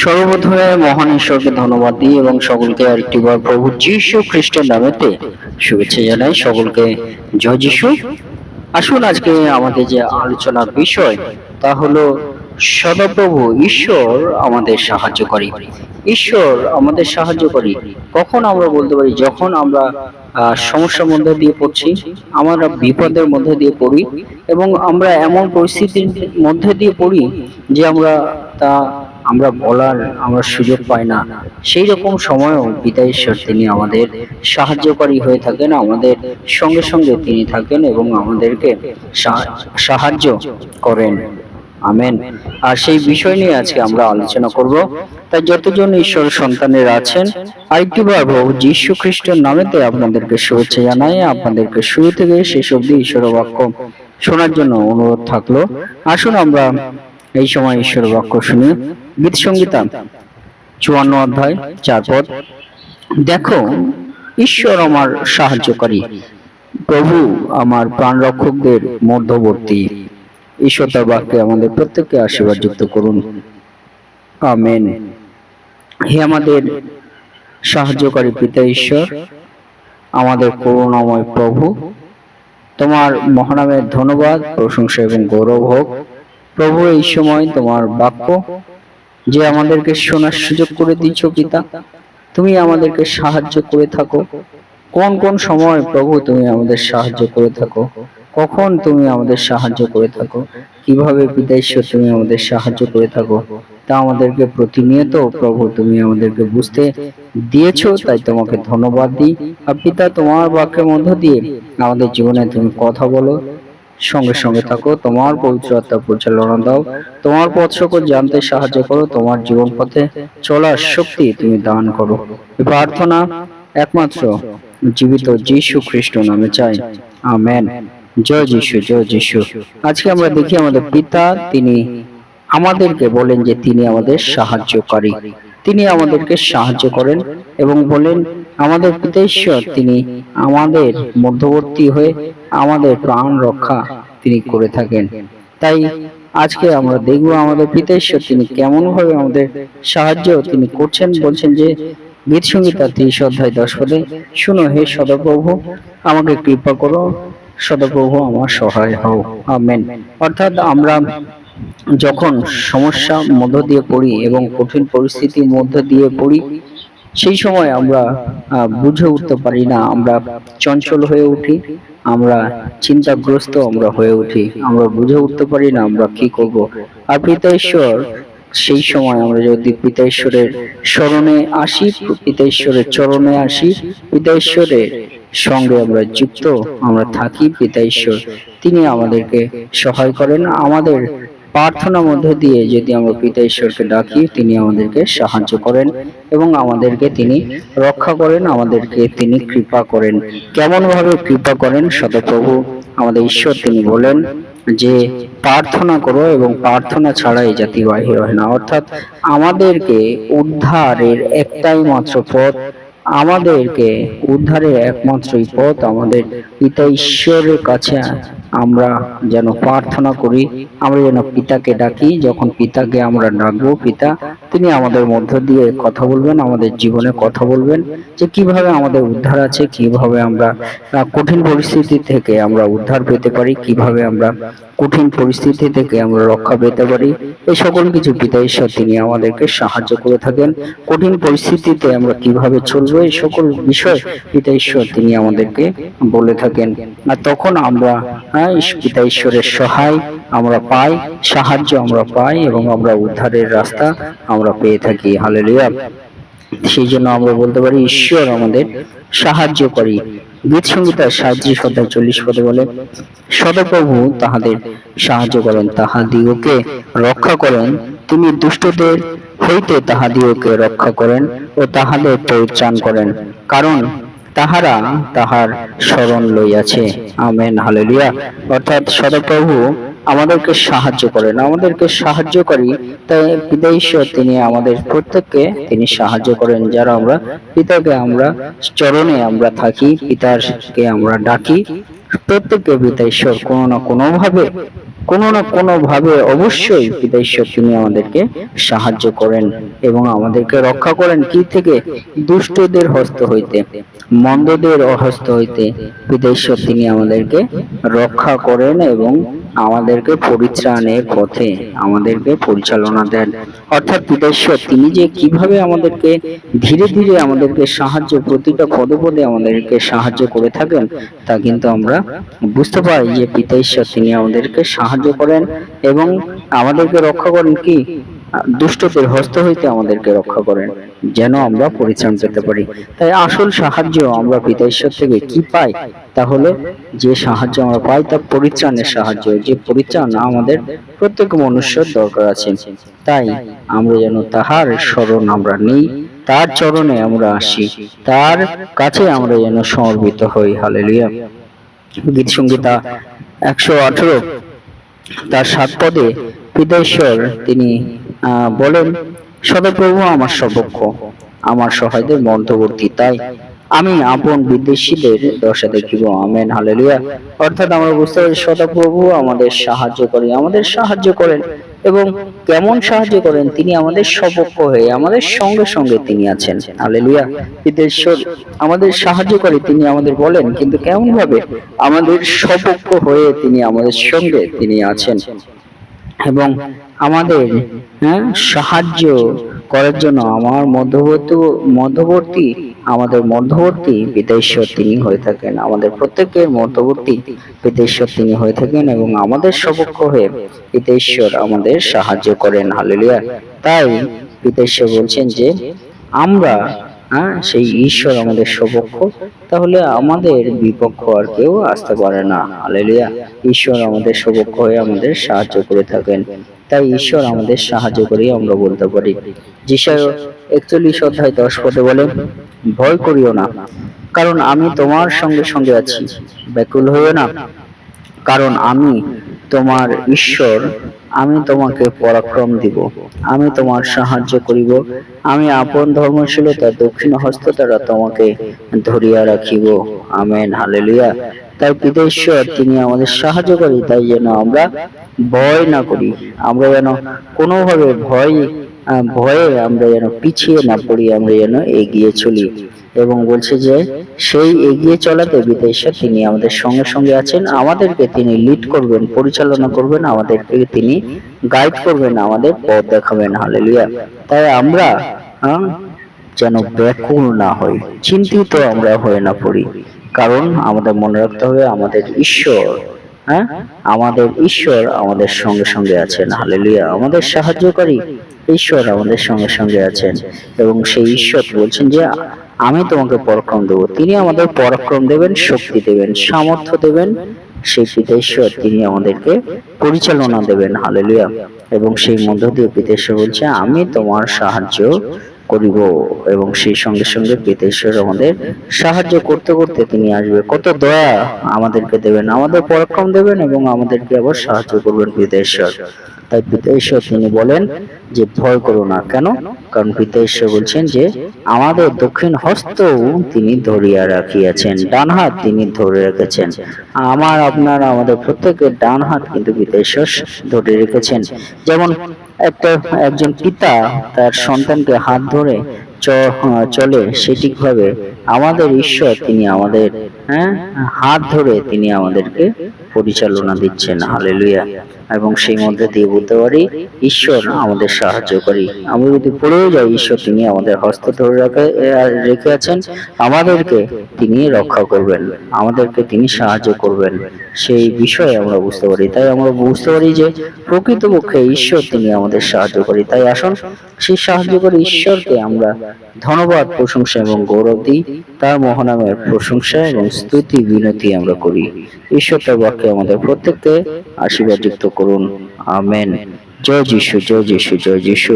সর্বপ্রথমে মহান ঈশ্বরকে ধন্যবাদ দিই এবং সকলকে আরেকটিবার প্রভু যীশু খ্রিস্টের নামেতে শুভেচ্ছা জানাই। সকলকে জয় যীশু। আসুন আজকে আমাদের যে আলোচনার বিষয় তা হলো সদাপ্রভু ঈশ্বর আমাদের সাহায্য করে। ঈশ্বর আমাদের সাহায্য করে। কখন আমরা বলতে পারি, যখন আমরা সমস্যার মধ্যে দিয়ে পড়ছি, আমরা বিপদের মধ্যে দিয়ে পড়ি এবং আমরা এমন পরিস্থিতির মধ্যে দিয়ে পড়ি যে আমরা তা আমরা বলার আমরা সুযোগ পাই না। সেই রকম সময়ও পিতা ঈশ্বর তিনি আমাদের সাহায্যকারী হয়ে থাকেন, আমাদের সঙ্গে সঙ্গে তিনি থাকেন এবং আমাদেরকে সাহায্য করেন। আমেন। আর সেই বিষয় নিয়ে আজকে আমরা আলোচনা করব। তাই যতজন ঈশ্বর সন্তানের আছেন, আরেকটি বার প্রভু যীশু খ্রিস্টের নামেতে আপনাদেরকে শুভেচ্ছা জানাই। আপনাদেরকে শুরু থেকে শেষ অবধি ঈশ্বর বাক্য শোনার জন্য অনুরোধ থাকল। আসুন আমরা এই সময় ঈশ্বর বাক্য শুনি গীত সঙ্গীতা চুয়ান্ন অধ্যায় চার পদ। দেখো ঈশ্বর আমার সাহায্যকারী। প্রভু আমার প্রাণ রক্ষকদের মধ্যবর্তী। ঈশ্বর তার বাক্যে আমাদের প্রত্যেককে আশীর্বাদ যুক্ত করুন। আমেন। হে আমাদের সাহায্যকারী পিতা ঈশ্বর আমাদের করুণাময় প্রভু তোমার মহানামের ধন্যবাদ প্রশংসা এবং গৌরব হোক। প্রভু, এই সময় তোমার বাক্য যে আমাদেরকে শোনার সুযোগ করে দিচ্ছ পিতা, তুমি আমাদেরকে সাহায্য করে থাকো। কোন কোন সময় প্রভু, তুমি আমাদের সাহায্য করে থাকো? কখন তুমি আমাদের সাহায্য করে থাকো? কীভাবে পিতা তুমি আমাদের সাহায্য করে থাকো? তা আমাদেরকে প্রতিনিয়ত প্রভু, তুমি আমাদেরকে বুঝতে দিয়েছ, তাই তোমাকে ধন্যবাদ দিই। আর পিতা, তোমার বাক্যের মধ্য দিয়ে আমাদের জীবনে তুমি কথা বলো। সঙ্গে সঙ্গে থাকো। তোমার পবিত্র আত্মা পরিচালনা দাও। তোমার পথ সকল জানতে সাহায্য করো। তোমার জীবন পথে চলার শক্তি তুমি দান করো। প্রার্থনা একমাত্র জীবিত যীশু খ্রিস্ট নামে চাই। আমেন। জয় যিশু জয় যিশু। আজকে আমরা দেখি আমাদের পিতা তিনি আমাদেরকে বলেন যে তিনি আমাদের সাহায্যকারী। তিনি আমাদেরকে সাহায্য করেন এবং বলেন আমাদের পিতা ঈশ্বর তিনি আমাদের মধ্যবর্তী হয়ে আমাদের প্রাণ রক্ষা তিনি করে থাকেন। তাই আজকে আমরা দেখব আমাদের পিতা ঈশ্বর তিনি কেমন ভাবে আমাদের সাহায্য তিনি করছেন, বলছেন যে গীত সঙ্গীতা ত্রিশ অধ্যায় দশ পদে, শুনো হে সদপ্রভু, আমাকে কৃপা করো, সদপ্রভু আমার সহায় হও। আমেন। অর্থাৎ আমরা যখন সমস্যা মধ্য দিয়ে পড়ি এবং কঠিন পরিস্থিতির মধ্য দিয়ে পড়ি সেই সময় আমরা বুঝে উঠতে পারি না, আমরা চঞ্চল হয়ে উঠি, আমরা চিন্তাগ্রস্ত আমরা হয়ে উঠি, আমরা বুঝে উঠতে পারি না আমরা কি করব। আর পিতা ঈশ্বর সেই সময় আমরা যদি পিতা ঈশ্বরের স্মরণে আসি পিতা ঈশ্বরের চরণে আসি পিতা ঈশ্বরের সঙ্গে আমরা যুক্ত আমরা থাকি পিতা ঈশ্বর তিনি আমাদেরকে সহায় করেন, আমাদের প্রার্থনার মধ্য দিয়ে যদি আমরা পিতা ঈশ্বরকে ডাকি, তিনি আমাদেরকে সাহায্য করেন এবং আমাদেরকে তিনি রক্ষা করেন, আমাদেরকে তিনি কৃপা করেন। কেমন ভাবে কৃপা করেন? সদপ্রভু, আমাদের ঈশ্বর তিনি বলেন যে, প্রার্থনা করো এবং প্রার্থনা ছাড়া এই জাতি বাহির হয় না। অর্থাৎ আমাদেরকে উদ্ধারের একটাই মাত্র পথ, আমাদেরকে উদ্ধারের একমাত্রই পথ আমাদের পিতা ঈশ্বরের কাছে আমরা যেন প্রার্থনা করি, আমরা যেন পিতাকে ডাকি, যখন পিতাকে আমরা ডাকবো, পিতা, তিনি আমাদের মধ্য দিয়ে কথা বলবেন, আমাদের জীবনে কথা বলবেন, যে কীভাবে আমাদের উদ্ধার আছে, কীভাবে আমরা কঠিন পরিস্থিতি থেকে আমরা উদ্ধার পেতে পারি, কীভাবে আমরা কঠিন পরিস্থিতি থেকে আমরা রক্ষা পেতে পারি, এই সকল কিছু পিতা ঈশ্বর, তিনি আমাদেরকে সাহায্য করে থাকেন। কঠিন পরিস্থিতিতে আমরা কীভাবে চলবো, এই সকল বিষয় পিতা ঈশ্বর, তিনি আমাদেরকে বলে থাকেন। আর তখন আমরা হ্যাঁ, পিতা ঈশ্বরের সহায় আমরা পাই সাহায্য আমরা পাই এবং আমরা উদ্ধারের রাস্তা আমরা পেয়ে থাকি। হালেলুয়া সেই জন্য আমরা বলতে পারি ঈশ্বর আমাদের সাহায্য করি। গীত সঙ্গীতার সাঁত্রিশ অধ্যায় চল্লিশ পদে বলে সদপ্রভু তাহাদের সাহায্য করেন তাহাদিওকে রক্ষা করেন। তিনি দুষ্টদের হইতে তাহাদিওকে রক্ষা করেন ও তাহাদের পরিত্রাণ করেন। কারণ তাহারা তাহার স্মরণ লইয়াছে। Amen, hallelujah. অর্থাৎ সদপ্রভু আমাদেরকে সাহায্য করেন। আমাদেরকে সাহায্য করি, তাই ঈশ্বর তিনি আমাদের প্রত্যেককে তিনি সাহায্য করেন, যারা আমরা পিতাকে আমরা চরণে আমরা থাকি পিতারকে আমরা ডাকি, প্রত্যেককে পিতা ঈশ্বর কোনো না কোনো ভাবে কোনো না কোনো ভাবে অবশ্যই পিতা ঈশ্বর তিনি আমাদেরকে সাহায্য করেন এবং আমাদেরকে রক্ষা করেন কি থেকে? দুষ্টদের হস্ত হইতে, মন্দদের হস্ত হইতে পিতা ঈশ্বর তিনি আমাদেরকে রক্ষা করেন এবং আমাদেরকে পরিত্রাণের পথে আমাদেরকে পরিচালনা দেন। অর্থাৎ পিতাশ্বর তিনি যে কীভাবে আমাদেরকে ধীরে ধীরে আমাদেরকে সাহায্য, প্রতিটা পদপদে পদে আমাদেরকে সাহায্য করে থাকেন, তা কিন্তু আমরা বুঝতে পারি যে পিতা ঈশ্বর তিনি আমাদেরকে সাহায্য করেন এবং আমাদেরকে রক্ষা করেন কি? দুষ্টদের হস্ত হইতে আমাদেরকে রক্ষা করেন, যেন আমরা পরিত্রাণ পেতে পারি। তাই আসল সাহায্য আমরা পিতা ঈশ্বর থেকে কি পাই তাহলে যে সাহায্য আমরা পাই, তা পরিত্রাণের সাহায্য। যে পরিত্রাণ আমাদের প্রত্যেক মনুষ্যের দরকার আছে। তাই আমরা যেন তাহার স্মরণ আমরা নেই, তার চরণে আমরা আসি, তার কাছে আমরা যেন সমর্পিত হই। হালেলুয়া। গীত সংগীতা একশো আঠেরো, তার সাত পদে পিতাশ্বর তিনি বলেন, সদাপ্রভু আমার সপক্ষ আমার সহায়দের মধ্যবর্তী, তাই আমি আপন বিদেশিদের দশা দেখিব। Amen, hallelujah. অর্থাৎ আমরা বুঝতে পারি সদাপ্রভু আমাদের সাহায্য করে আমাদের সাহায্য করেন এবং কেমন সাহায্য করেন, তিনি আমাদের সপক্ষ হয়ে আমাদের সঙ্গে সঙ্গে তিনি আছেন। হালেলুয়া। বিদেশ্বর আমাদের সাহায্য করে, তিনি আমাদের বলেন, কিন্তু কেমন ভাবে আমাদের সপক্ষ হয়ে তিনি আমাদের সঙ্গে তিনি আছেন এবং আমাদের হ্যাঁ সাহায্য করার জন্য আমার মধ্যবর্তী মধ্যবর্তী, আমাদের মধ্যবর্তী পিতাশ্বর তিনি হয়ে থাকেন। আমাদের প্রত্যেকের মধ্যবর্তী পিতাশ্বর তিনি হয়ে থাকেন এবং আমাদের সপক্ষ হয়ে পিতাশ্বর আমাদের সাহায্য করেন। হালেলিয়া তাই পিতাশ্বর বলছেন যে, আমরা হ্যাঁ সেই ঈশ্বর আমাদের সপক্ষ, তাহলে আমাদের বিপক্ষ আর কেউ আসতে পারে না। হালেলুয়া। ঈশ্বর আমাদের সপক্ষ হয়ে আমাদের সাহায্য করে থাকেন। তাই ঈশ্বর আমাদের সাহায্য করেই আমরা বলতে পারি। যিশায় একচল্লিশ অধ্যায় দশ পদে বলেন, ভয় করিও না, কারণ আমি তোমার সঙ্গে সঙ্গে আছি। ব্যাকুল হইও না, কারণ আমি তোমার ঈশ্বর, আমি তোমাকে পরাক্রম দিব। আমি তোমার সাহায্য করিব। আমি আপন ধর্মশীলতা, দক্ষিণ হস্ত দ্বারা তোমাকে ধরিয়া রাখিব। Amen, hallelujah. তাই পিতেশ্বর তিনি আমাদের সাহায্য করি তাই যেন আমরা ভয় না করি। আমরা যেন কোনোভাবে ভয় ভয়ে আমরা যেন পিছিয়ে না পড়ি, আমরা যেন এগিয়ে চলি। এবং বলছে যে, সেই এগিয়ে চলাতে বিদেশ্বর তিনি আমাদের সঙ্গে সঙ্গে আছেন। আমাদেরকে তিনি লিড করবেন, পরিচালনা করবেন, আমাদেরকে তিনি গাইড করবেন, আমাদের পথ দেখাবেন। হালেলুয়া তাই আমরা যেন ব্যাকুল না হই, চিন্তিত আমরা হয়ে না পড়ি। কারণ আমাদের মনে রাখতে হবে, আমাদের ঈশ্বর হ্যাঁ? আমাদের ঈশ্বর আমাদের সঙ্গে সঙ্গে আছেন। হালেলুয়া আমাদের সাহায্যকারী ঈশ্বর আমাদের সঙ্গে সঙ্গে আছেন। এবং সেই ঈশ্বর বলছেন যে আমি তোমাকে পরাক্রম দেব। তিনি আমাদের পরাক্রম দেবেন, শক্তি দেবেন, সামর্থ্য দেবেন। সেই পিতেশ্বর, তিনি আমাদেরকে পরিচালনা দেবেন। হালেলুয়া। এবং সেই মধ্য দিয়ে পিতেশ্বর বলছে, আমি তোমার সাহায্য করিব এবং সেই সঙ্গে সঙ্গে পিতা ঈশ্বর আমাদের সাহায্য করতে করতে তিনি আসবে। কত দয়া আমাদেরকে দেবেন, আমাদের পরাক্রম দেবেন এবং আমাদেরকে আবার সাহায্য করবেন পিতা ঈশ্বর তাই পিতা ঈশ্বর তিনি বলেন যে, ভয় করো না। কেন? কারণ পিতা ঈশ্বর বলছেন যে, আমাদের দক্ষিণ হস্ত তিনি ধরিয়া রাখিয়াছেন, ডান হাত তিনি ধরে রেখেছেন। আমার, আপনার, আমাদের প্রত্যেকের ডান হাত কিন্তু পিতা ঈশ্বর ধরে রেখেছেন। যেমন একটা একজন পিতা তার সন্তানকে হাত ধরে চলে সঠিকভাবে আমাদের ঈশ্বর তিনি আমাদের হ্যাঁ? হাত ধরে তিনি আমাদেরকে পরিচালনা দিচ্ছেন। হালেলুয়া। এবং সেই মধ্যে দিয়ে বলতে পারি, ঈশ্বর আমাদের যদি পড়েও যাই, ঈশ্বর তিনি আমাদের হস্ত ধরে রাখে আছেন, আমাদেরকে তিনি রক্ষা করবেন। আমাদেরকে তিনি সাহায্য করবেন। সেই বিষয়ে আমরা বুঝতে পারি। তাই আমরা বুঝতে পারি যে, প্রকৃতপক্ষে ঈশ্বর তিনি আমাদের সাহায্য করি। তাই আসুন, সেই সাহায্য করে ঈশ্বরকে আমরা ধন্যবাদ, প্রশংসা এবং গৌরব দিই। তার মহানামের প্রশংসা এবং স্তুতি, বিনতি আমরা করি। ঈশ্বরটা বাক্যে আমাদের প্রত্যেককে আশীর্বাদ যুক্ত করুন। আমেন। জয় যিশু জয় যিশু জয় যিশু।